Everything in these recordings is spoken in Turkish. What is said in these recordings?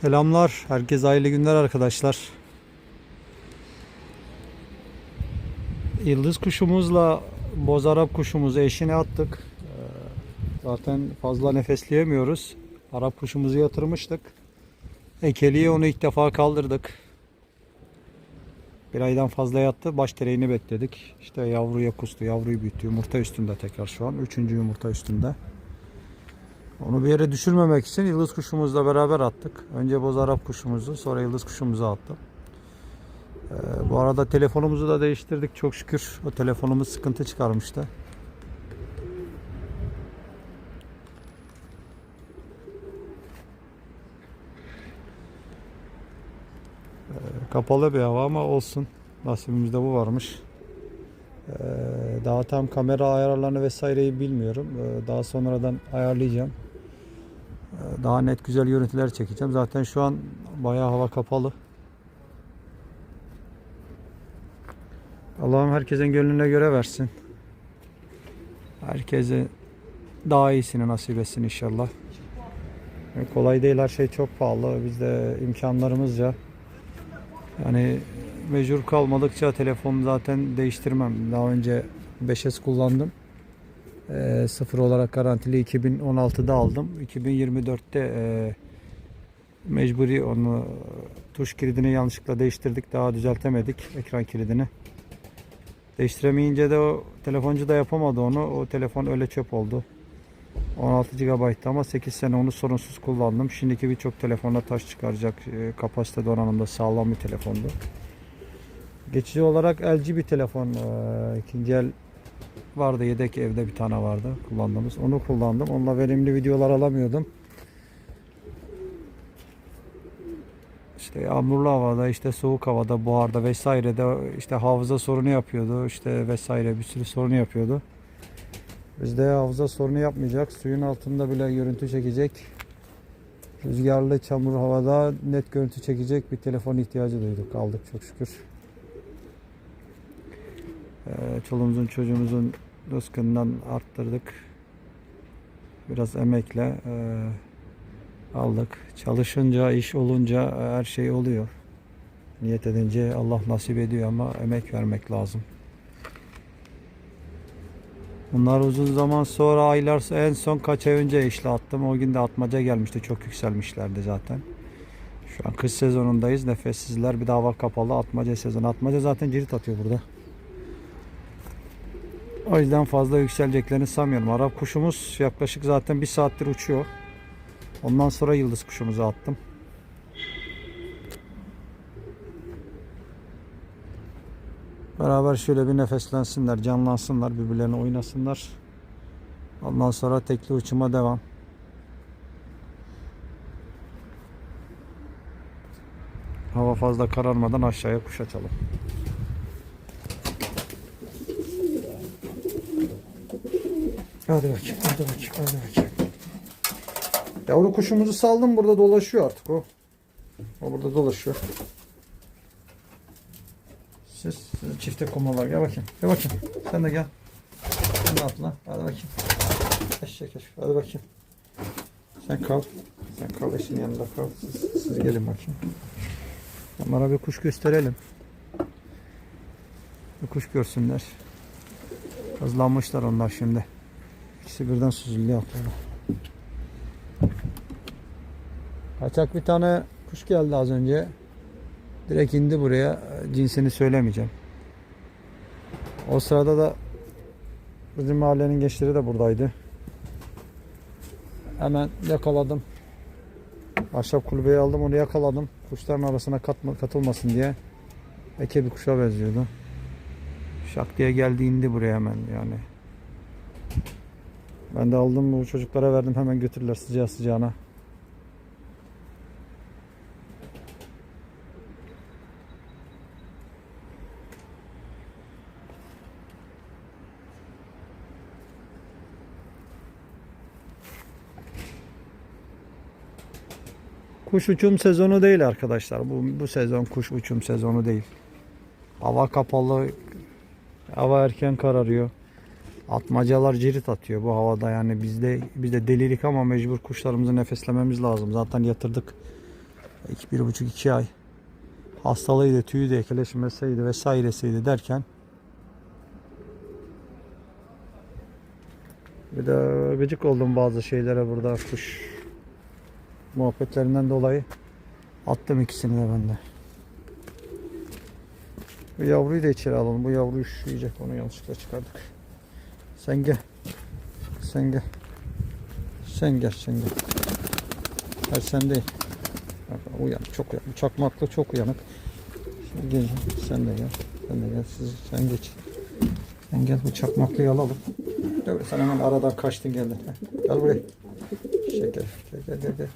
Selamlar. Herkese hayırlı günler arkadaşlar. Yıldız kuşumuzla boz Arap kuşumuzu eşine attık. Ee, Zaten fazla nefesleyemiyoruz. Arap kuşumuzu yatırmıştık. Ekeliğe onu ilk defa kaldırdık. Bir aydan fazla yattı. Baş tereğini bekledik. İşte yavruya kustu. Yavruyu büyüttü. Yumurta üstünde tekrar şu an. Üçüncü yumurta üstünde. Onu bir yere düşürmemek için yıldız kuşumuzla beraber attık. Önce boz Arap kuşumuzu sonra yıldız kuşumuzu attım. Ee, bu arada telefonumuzu da değiştirdik çok şükür. O telefonumuz sıkıntı çıkarmıştı. Ee, kapalı bir hava ama olsun. Nasibimizde bu varmış. Ee, daha tam kamera ayarlarını vesaireyi bilmiyorum. Ee, daha sonradan ayarlayacağım. Ee, Daha net güzel görüntüler çekeceğim. Zaten şu an bayağı hava kapalı. Allah'ım herkesin gönlüne göre versin. Herkese daha iyisini nasip etsin inşallah. Kolay değil her şey çok pahalı. Biz de imkanlarımızca yani mecbur kalmadıkça telefon zaten değiştirmem. Daha önce 5S kullandım. Ee, sıfır olarak garantili 2016'da aldım. 2024'te e, mecburi onu tuş kilidini yanlışlıkla değiştirdik. Daha düzeltemedik ekran kilidini. Değiştiremeyince de o telefoncu da yapamadı onu. O telefon öyle çöp oldu. 16 GB'tı ama 8 sene onu sorunsuz kullandım. Şimdiki birçok telefonla taş çıkaracak e, kapasite donanımda sağlam bir telefondu. Geçici olarak LG bir telefon. e, ikinci el vardı yedek evde bir tane vardı kullandığımız. Onu kullandım. Onunla verimli videolar alamıyordum. İşte yağmurlu havada, işte soğuk havada, buharda vesairede işte hafıza sorunu yapıyordu. işte vesaire bir sürü sorunu yapıyordu. Bizde hafıza sorunu yapmayacak. Suyun altında bile görüntü çekecek. Rüzgarlı, çamur havada net görüntü çekecek bir telefon ihtiyacı duyduk. Aldık çok şükür. Ee, çoluğumuzun çocuğumuzun rızkından arttırdık. Biraz emekle e, aldık. Çalışınca, iş olunca e, her şey oluyor. Niyet edince Allah nasip ediyor ama emek vermek lazım. Bunlar uzun zaman sonra aylar en son kaç ay önce işle attım. O gün de atmaca gelmişti. Çok yükselmişlerdi zaten. Şu an kış sezonundayız. Nefessizler bir de hava kapalı. Atmaca sezonu. Atmaca zaten cirit atıyor burada. O yüzden fazla yükseleceklerini sanmıyorum. Arap kuşumuz yaklaşık zaten bir saattir uçuyor. Ondan sonra yıldız kuşumuzu attım. Beraber şöyle bir nefeslensinler, canlansınlar, birbirlerine oynasınlar. Ondan sonra tekli uçuma devam. Hava fazla kararmadan aşağıya kuş açalım. Hadi bakayım, hadi bakayım, hadi bakayım. Yavru kuşumuzu saldım burada dolaşıyor artık o. O burada dolaşıyor. Siz, siz çifte komalar gel bakayım. Gel bakayım. Sen de gel. Sen de atla. Hadi bakayım. Eşek eşek. Hadi bakayım. Sen kal. Sen kal eşin yanında kal. Siz, siz gelin bakayım. Onlara bir kuş gösterelim. Bir kuş görsünler. Hızlanmışlar onlar şimdi. İkisi birden süzüldü atıyorlar. Kaçak bir tane kuş geldi az önce. Direkt indi buraya. Cinsini söylemeyeceğim. O sırada da bizim mahallenin gençleri de buradaydı. Hemen yakaladım. Ahşap kulübeye aldım onu yakaladım. Kuşların arasına katma, katılmasın diye. Eke bir kuşa benziyordu. Şak diye geldi indi buraya hemen yani. Ben de aldım bu çocuklara verdim hemen götürürler sıcağı sıcağına. Kuş uçum sezonu değil arkadaşlar. Bu, bu sezon kuş uçum sezonu değil. Hava kapalı. Hava erken kararıyor. Atmacalar cirit atıyor bu havada yani bizde bizde delilik ama mecbur kuşlarımızı nefeslememiz lazım. Zaten yatırdık. İki, bir buçuk iki ay. Hastalığıydı, tüyü de ekeleşmeseydi vesairesiydi derken bir de gıcık oldum bazı şeylere burada kuş muhabbetlerinden dolayı attım ikisini de ben de. Bu yavruyu da içeri alalım. Bu yavru üşüyecek. Onu yanlışlıkla çıkardık. Sen gel. Sen gel. Sen gel. Sen gel. Hayır sen değil. Bak, uyanık. Çok uyanık. Çakmaklı çok uyanık. Şimdi gel. Sen de gel. Sen de gel. Siz, sen geç. Sen gel. Bu çakmaklıyı alalım. Evet, sen hemen aradan kaçtın geldin. Gel buraya. Şey gel. Gel gel gel.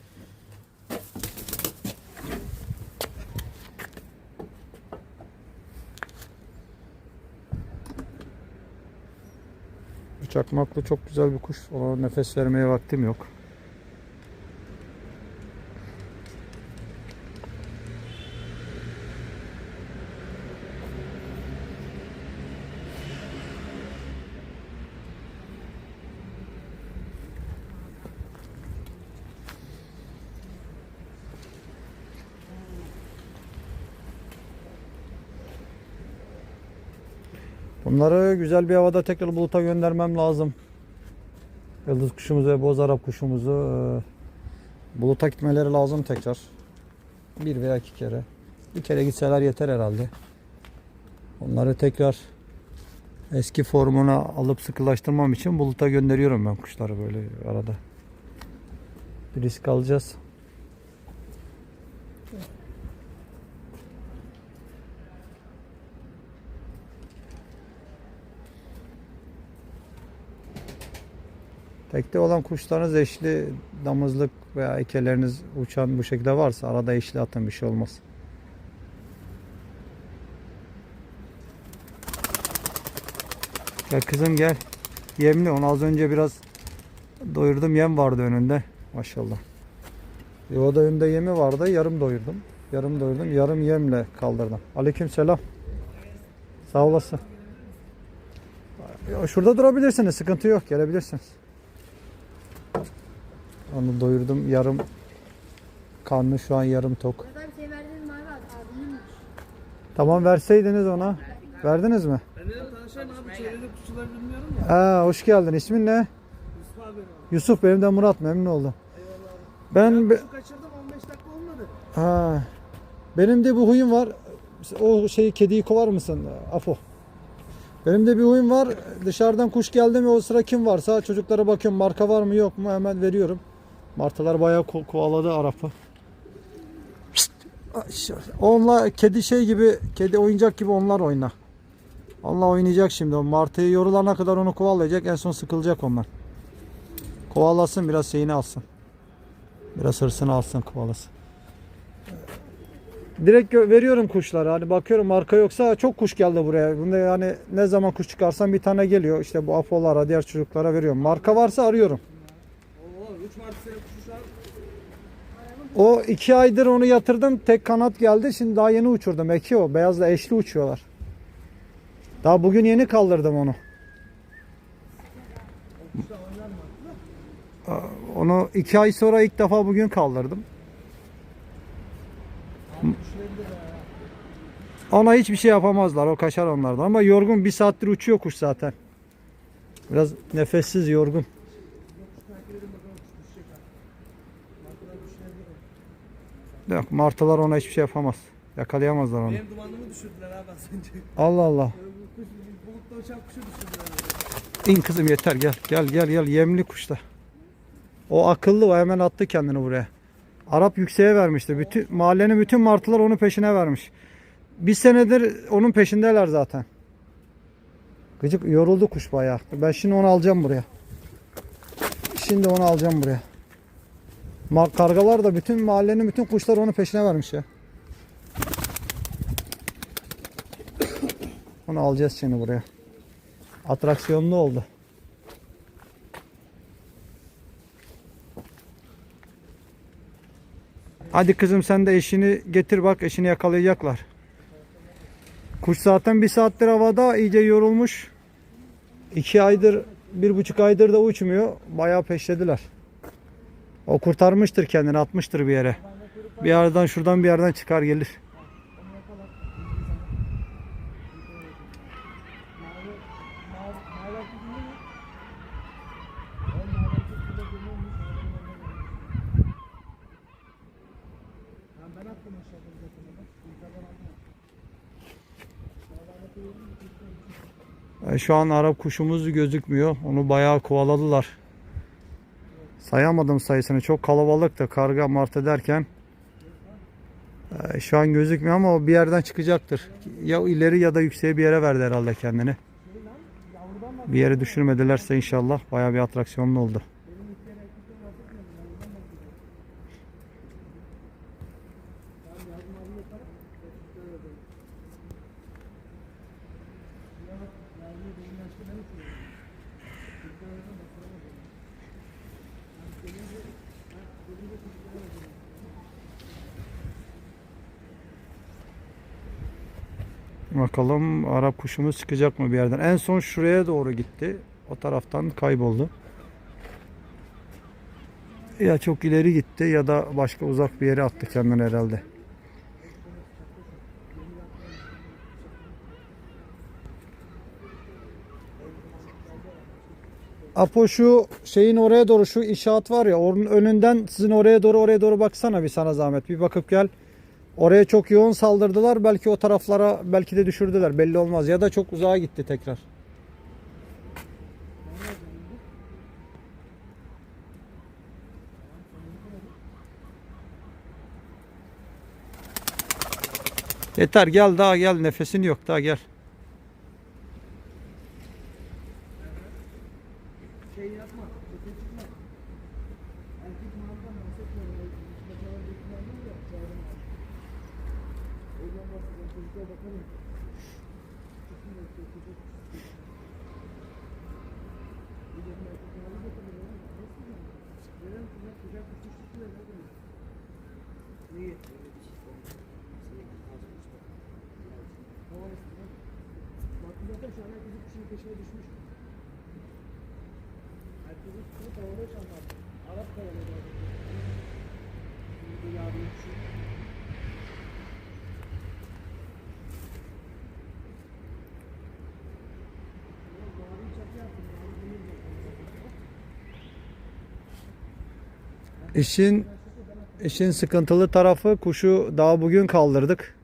Çakmaklı çok güzel bir kuş. Ona nefes vermeye vaktim yok. Güzel bir havada tekrar buluta göndermem lazım. Yıldız kuşumuzu ve boz Arap kuşumuzu e, buluta gitmeleri lazım tekrar. Bir veya iki kere. Bir kere gitseler yeter herhalde. Onları tekrar eski formuna alıp sıkılaştırmam için buluta gönderiyorum ben kuşları böyle arada. Bir risk alacağız. Tekte olan kuşlarınız eşli, damızlık veya ekeleriniz uçan bu şekilde varsa arada eşli atın bir şey olmaz. Gel kızım gel. Yemli onu az önce biraz doyurdum yem vardı önünde. Maşallah. Yuvada önünde yemi vardı yarım doyurdum. Yarım doyurdum yarım yemle kaldırdım. Aleyküm selam. Sağ olasın. Şurada durabilirsiniz sıkıntı yok gelebilirsiniz. Onu doyurdum yarım karnı şu an yarım tok. Abimmiş. Tamam verseydiniz ona. Verdiniz mi? Ben dedim tanışayım abi çevrede kuşçuları bilmiyorum ya. Ha, hoş geldin. İsmin ne? Yusuf abi. Yusuf benim de Murat memnun oldum. Ben be- Kuşu kaçırdım 15 dakika olmadı. ha, benim de bir huyum var. O şeyi kediyi kovar mısın? Apo. Benim de bir huyum var. Dışarıdan kuş geldi mi o sıra kim varsa çocuklara bakıyorum marka var mı yok mu hemen veriyorum. Martılar bayağı ko- kovaladı Arap'ı. Onunla kedi şey gibi, kedi oyuncak gibi onlar oyna. Allah oynayacak şimdi. Martıyı yorulana kadar onu kovalayacak. En son sıkılacak onlar. Kovalasın biraz şeyini alsın. Biraz hırsını alsın kovalasın. Direkt veriyorum kuşlara. Hani bakıyorum marka yoksa çok kuş geldi buraya. Bunda yani ne zaman kuş çıkarsam bir tane geliyor. İşte bu apolara, diğer çocuklara veriyorum. Marka varsa arıyorum. Oo 3 Mart sene kuşu şu an. O iki aydır onu yatırdım. Tek kanat geldi. Şimdi daha yeni uçurdum. Eki o. Beyazla eşli uçuyorlar. Daha bugün yeni kaldırdım onu. Onu iki ay sonra ilk defa bugün kaldırdım. Ona hiçbir şey yapamazlar. O kaçar onlardan. Ama yorgun bir saattir uçuyor kuş zaten. Biraz nefessiz yorgun. Yok martılar ona hiçbir şey yapamaz. Yakalayamazlar onu. Benim dumanımı düşürdüler abi az önce. Allah Allah. Kuş bulutta uçan kuşu düşürdüler. İn kızım yeter gel. Gel gel gel yemli kuşta. O akıllı o hemen attı kendini buraya. Arap yükseğe vermişti. Bütün mahallenin bütün martılar onun peşine vermiş. Bir senedir onun peşindeler zaten. Gıcık yoruldu kuş bayağı. Ben şimdi onu alacağım buraya. Şimdi onu alacağım buraya. Kargalar da bütün mahallenin bütün kuşlar onun peşine vermiş ya. Onu alacağız şimdi buraya. Atraksiyonlu oldu. Hadi kızım sen de eşini getir bak eşini yakalayacaklar. Kuş zaten bir saattir havada iyice yorulmuş. İki aydır, bir buçuk aydır da uçmuyor. Bayağı peşlediler. O kurtarmıştır kendini atmıştır bir yere. Bir yerden şuradan bir yerden çıkar gelir. Şu an Arap kuşumuz gözükmüyor. Onu bayağı kovaladılar. Sayamadım sayısını. Çok kalabalıktı karga martı derken. E, Şu an gözükmüyor ama o bir yerden çıkacaktır. Ya ileri ya da yükseğe bir yere verdi herhalde kendini. Bir yere düşürmedilerse inşallah bayağı bir atraksiyonlu oldu. Bakalım Arap kuşumuz çıkacak mı bir yerden. En son şuraya doğru gitti. O taraftan kayboldu. Ya çok ileri gitti ya da başka uzak bir yere attı kendini herhalde. Apo şu şeyin oraya doğru şu inşaat var ya onun önünden sizin oraya doğru oraya doğru baksana bir sana zahmet. Bir bakıp gel. Oraya çok yoğun saldırdılar. Belki o taraflara belki de düşürdüler. Belli olmaz. Ya da çok uzağa gitti tekrar. Yeter gel daha gel nefesin yok daha gel. Şey yapma. Öte çıkma. Erkek mağazadan bahsetmiyorum. Mesela dökümanlar ya. Çağırın. O yüzden bahsediyorum. Çocuklara bakalım. Çıksın da işte, çocuk çıksın. Bir de bir erkek mağaza bakalım. Nasıl yani? Neden kucak kucak bir kuş tutuyor? Ne demek? Neyi? Tamam işte. Bak zaten şu an herkesin kuşun peşine düşmüş. Herkesin şu an zaten. Arap kovalıyor zaten. Şimdi yardım yaptım. İşin işin sıkıntılı tarafı kuşu daha bugün kaldırdık.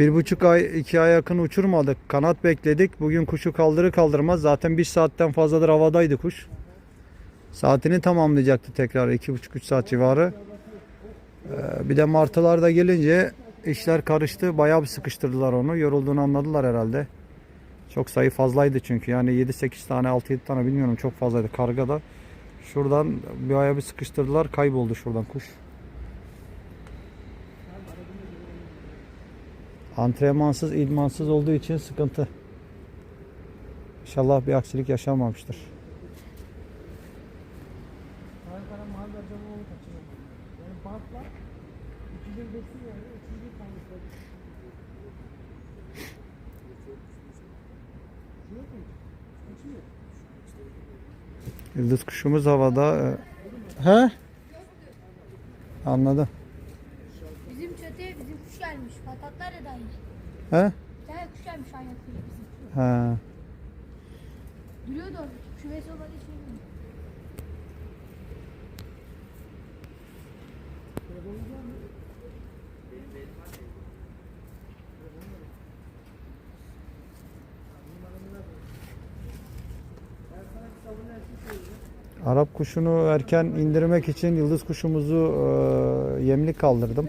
Bir buçuk ay, iki ay yakın uçurmadık. Kanat bekledik. Bugün kuşu kaldırır kaldırmaz. Zaten bir saatten fazladır havadaydı kuş. Saatini tamamlayacaktı tekrar. iki buçuk üç saat civarı. Ee, bir de martılar da gelince işler karıştı. Bayağı bir sıkıştırdılar onu. Yorulduğunu anladılar herhalde. Çok sayı fazlaydı çünkü. Yani 7-8 tane 6-7 tane bilmiyorum çok fazlaydı kargada. Şuradan bir aya bir sıkıştırdılar. Kayboldu şuradan kuş. Antrenmansız, idmansız olduğu için sıkıntı. İnşallah bir aksilik yaşanmamıştır. Ankara mahalle acaba onu kaçırıyor. Yani bantla 200 besin yani 300 tanesi var. Yok mu? Kaçıyor. Yıldız kuşumuz havada. Ee, He? Anladım. Bizim çatıya bizim kuş gelmiş. Patatlar da dahil. He? Tane kuş gelmiş ayaklarıyla bizim. He. Duruyordu orada. Kümesi olan hiç bilmiyorum. Arap kuşunu erken indirmek için yıldız kuşumuzu e, yemli kaldırdım.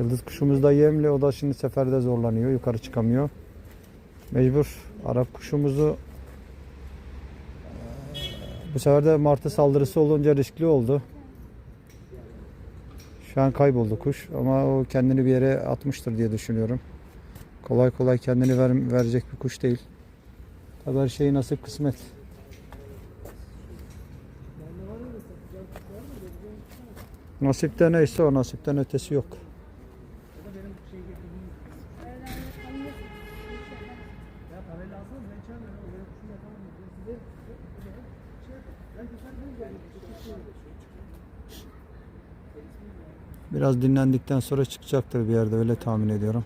Yıldız kuşumuz da yemli. O da şimdi seferde zorlanıyor. Yukarı çıkamıyor. Mecbur Arap kuşumuzu bu sefer de martı saldırısı olunca riskli oldu. Şu an kayboldu kuş ama o kendini bir yere atmıştır diye düşünüyorum. Kolay kolay kendini ver, verecek bir kuş değil. Tabi her şey nasip kısmet. Nasipte neyse o nasipten ötesi yok. Biraz dinlendikten sonra çıkacaktır bir yerde öyle tahmin ediyorum.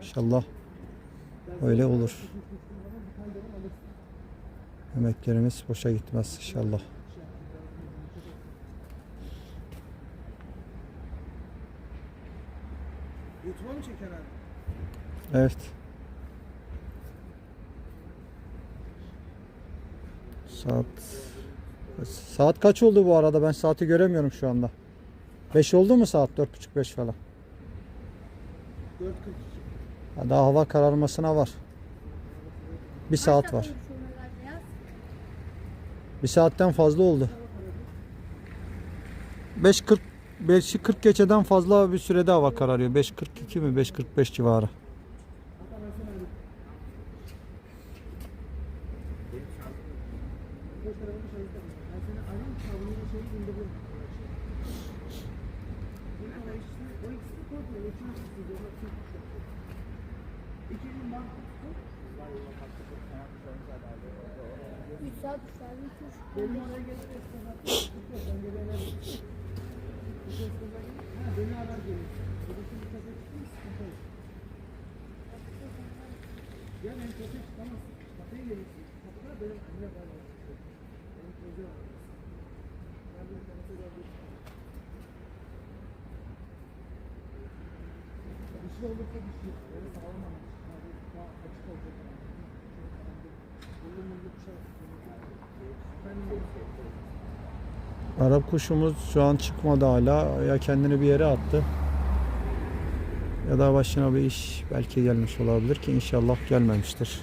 İnşallah öyle olur. Emeklerimiz boşa gitmez inşallah. YouTube'a mı çeker abi? Evet. Saat Saat kaç oldu bu arada? Ben saati göremiyorum şu anda. 5 oldu mu saat? 4.30 5 falan. 4.42. Ha, Daha hava kararmasına var. Bir saat var. Bir saatten fazla oldu. 5.40 5'i 40 geçeden fazla bir sürede hava kararıyor. 5.42 mi 5.45 civarı. Boş tarafını şahit yapma. Ben seni arayayım, tavrını şeyi indiririm. Bir ama ikisi, o ikisi korkmuyor. O ikisi ikisi diyor. Bak çok çok. İki gün bak. 3 saat 3 saat 3 Benim oraya gelip esnaflar. Ben gelenelim. Bu esnaflar Ha beni arar gelir. Burası bir kafe çıkmış. Sıkıntı yok. Gel en kafe çıkamazsın. Kafeye gelirsin. Kapıda benim anne var. Benim çocuğum var. Ben bir tanesi gördüm. Bir şey olursa bir şey. Böyle sağlam ama. Yani daha açık olacak. Bullu mullu bir şey. Ben de Arap kuşumuz şu an çıkmadı hala. Ya kendini bir yere attı. Ya da başına bir iş belki gelmiş olabilir ki inşallah gelmemiştir.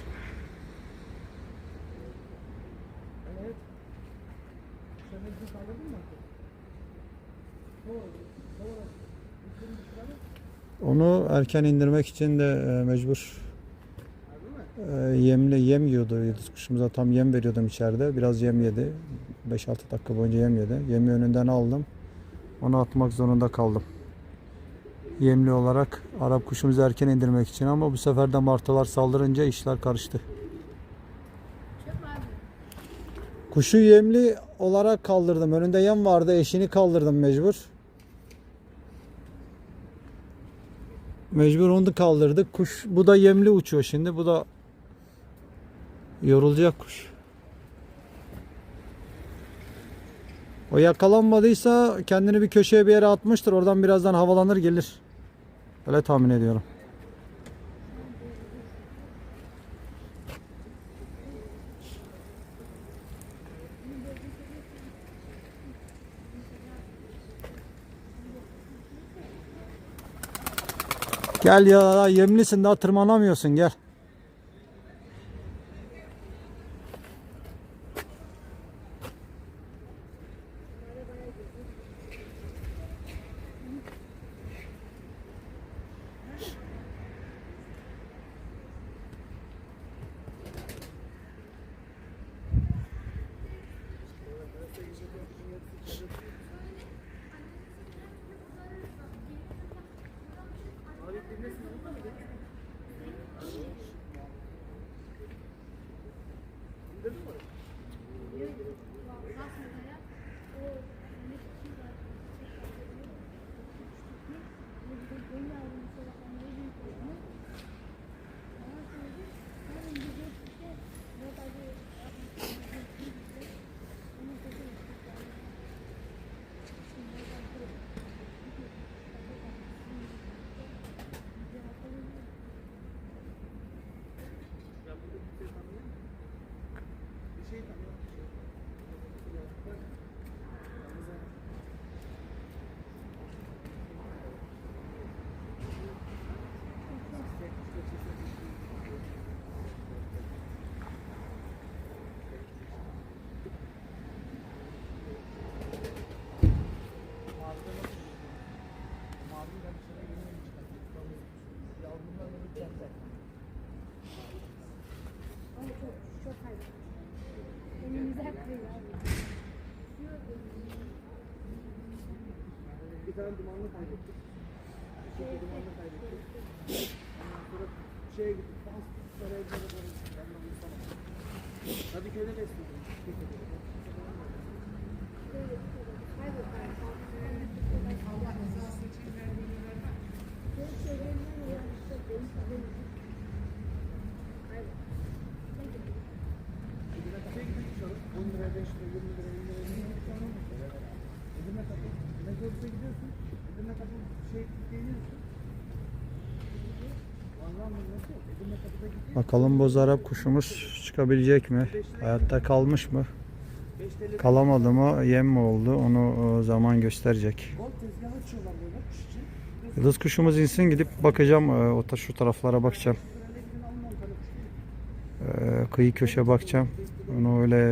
Onu erken indirmek için de e, mecbur e, yemle yem yiyordu. Yıldız kuşumuza tam yem veriyordum içeride. Biraz yem yedi. 5-6 dakika boyunca yem yedi. Yemi önünden aldım. Onu atmak zorunda kaldım. Yemli olarak Arap kuşumuzu erken indirmek için ama bu sefer de martılar saldırınca işler karıştı. Kuşu yemli olarak kaldırdım. Önünde yem vardı. Eşini kaldırdım mecbur. Mecbur onu kaldırdık. Kuş bu da yemli uçuyor şimdi. Bu da yorulacak kuş. O yakalanmadıysa kendini bir köşeye bir yere atmıştır. Oradan birazdan havalanır gelir. Öyle tahmin ediyorum. Gel ya yemlisin daha tırmanamıyorsun gel. Bir tane dumanlı kaybettik. Bakalım boz Arap kuşumuz çıkabilecek mi? Hayatta kalmış mı? 5 TL Kalamadı mı? Yem mi oldu? Onu e, zaman gösterecek. Yıldız kuşumuz insin gidip bakacağım. e, O ta- şu taraflara bakacağım. Sırayla gidin alın 10 tane kuş. E, Kıyı köşe bakacağım. Onu öyle